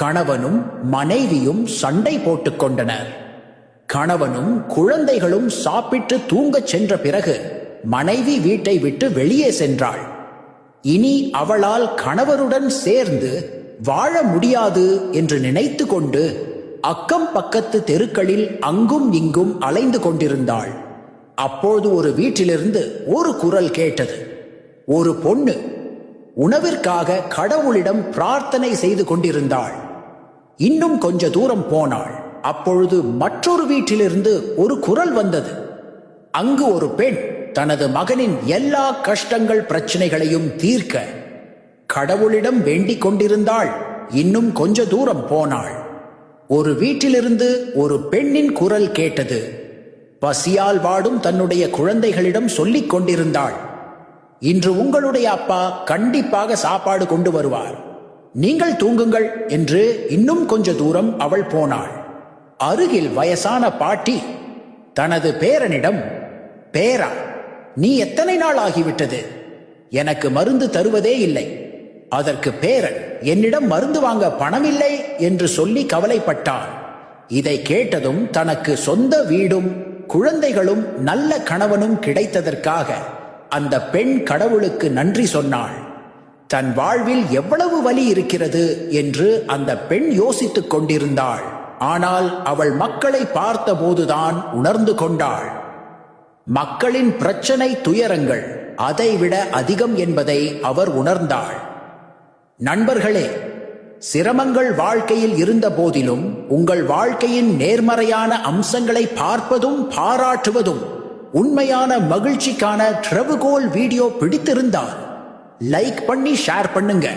கணவனும் மனைவியும் சண்டை போட்டுக் கொண்டனர். கணவனும் குழந்தைகளும் சாப்பிட்டு தூங்கச் சென்ற பிறகு மனைவி வீட்டை விட்டு வெளியே சென்றாள். இனி அவளால் கணவருடன் சேர்ந்து வாழ முடியாது என்று நினைத்து கொண்டு அக்கம் பக்கத்து தெருக்களில் அங்கும் இங்கும் அலைந்து கொண்டிருந்தாள். அப்போது ஒரு வீட்டிலிருந்து ஒரு குரல் கேட்டது. ஒரு பொண்ணு உணவிற்காக கடவுளிடம் பிரார்த்தனை செய்து கொண்டிருந்தாள். இன்னும் கொஞ்ச தூரம் போனாள். அப்பொழுது மற்றொரு வீட்டிலிருந்து ஒரு குரல் வந்தது. அங்கு ஒரு பெண் தனது மகனின் எல்லா கஷ்டங்கள் பிரச்சனைகளையும் தீர்க்க கடவுளிடம் வேண்டிக் கொண்டிருந்தாள். இன்னும் கொஞ்ச தூரம் போனாள். ஒரு வீட்டிலிருந்து ஒரு பெண்ணின் குரல் கேட்டது. பசியால் வாடும் தன்னுடைய குழந்தைகளிடம் சொல்லிக் கொண்டிருந்தாள். இன்று உங்களுடைய அப்பா கண்டிப்பாக சாப்பாடு கொண்டு வருவார். நீங்கள் தூங்குங்கள் என்று இன்னும் கொஞ்ச தூரம் அவள் போனாள். அருகில் வயசான பாட்டி தனது பேரனிடம் பேரா நீ எத்தனை நாள் ஆகிவிட்டது? எனக்கு மருந்து தருவதே இல்லை. அதற்கு பேரன் என்னிடம் மருந்து வாங்க பணமில்லை என்று சொல்லி கவலைப்பட்டான். இதை கேட்டதும் தனக்கு சொந்த வீடும் குழந்தைகளும் நல்ல கணவனும் கிடைத்ததற்காக அந்த பெண் கடவுளுக்கு நன்றி சொன்னாள். தன் வாழ்வில் எவ்வளவு வலி இருக்கிறது என்று அந்த பெண் யோசித்துக் கொண்டிருந்தாள். ஆனால் அவள் மக்களை பார்த்தபோதுதான் உணர்ந்து கொண்டாள். மக்களின் பிரச்சனை துயரங்கள் அதைவிட அதிகம் என்பதை அவர் உணர்ந்தாள். நண்பர்களே சிரமங்கள் வாழ்க்கையில் இருந்த போதிலும் உங்கள் வாழ்க்கையின் நேர்மறையான அம்சங்களை பார்ப்பதும் பாராட்டுவதும் உண்மையான மகிழ்ச்சிக்கான ட்ரெவுகோல் வீடியோ பிடித்திருந்தால் லைக் பண்ணி ஷேர் பண்ணுங்க.